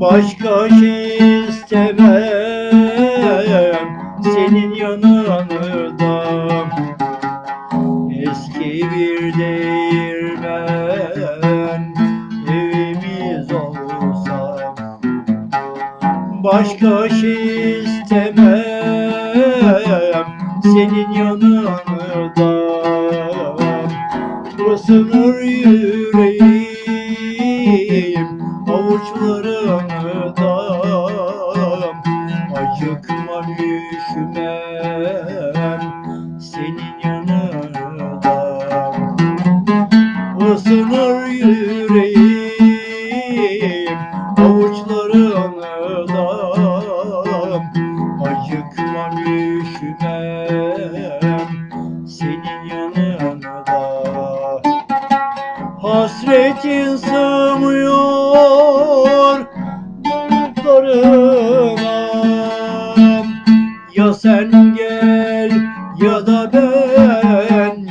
Başka şey istemem. Senin yanında Eski bir değirmen Evimiz olsa. Başka şey istemem. Senin yanında Burası nur yüzü yüreğim avuçlarında Acıkmam üşümem senin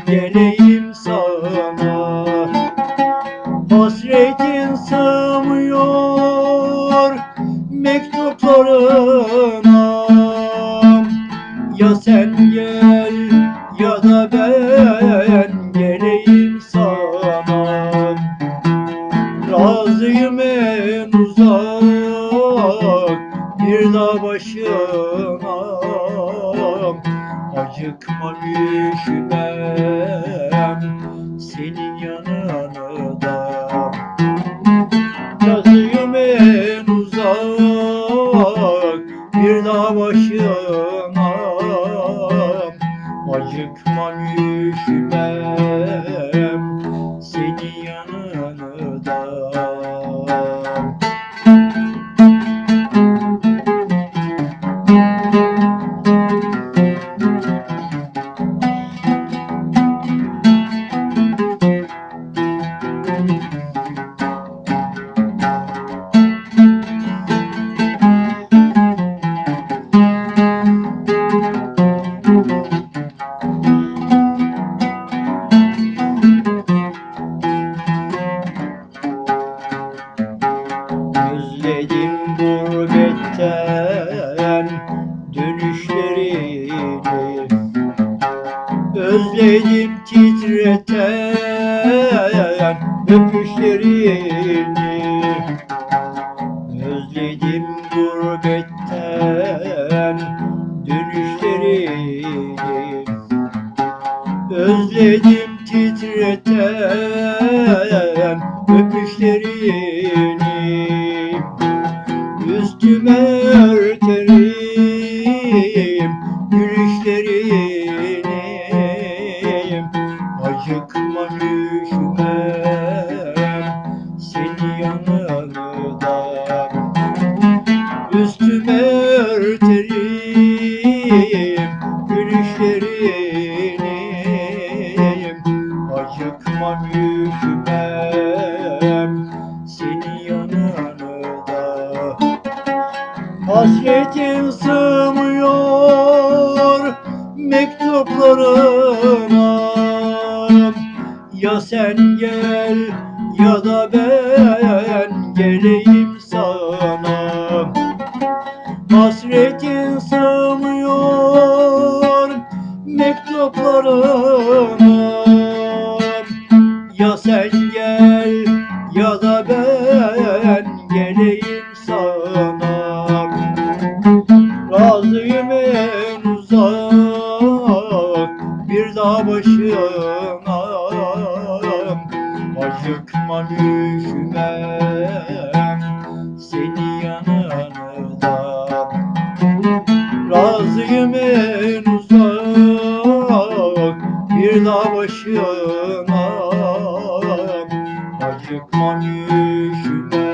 geleyim sana. Hasretin sığmıyor mektuplarına. Ya sen gel ya da ben geleyim sana. Razıyım en uzak bir dağ başına. Acıkmam üşümem bir başına Acıkmam üşümem Özledim titreten öpüşlerini Özledim gurbetten dönüşlerini Özledim titreten öpüşlerini Üstüme örterim gülüşlerini. Acıkmam üşümem seni yanında Hasretin sığmıyor mektuplarına. Ya sen gel ya da ben geleyim Hasretin sığmıyor mektuplarına Ya sen gel ya da ben geleyim sana. Razıyım en uzak bir dağ başına. Acıkmam üşümem En uzak bir dağ başına Acıkmam üşümem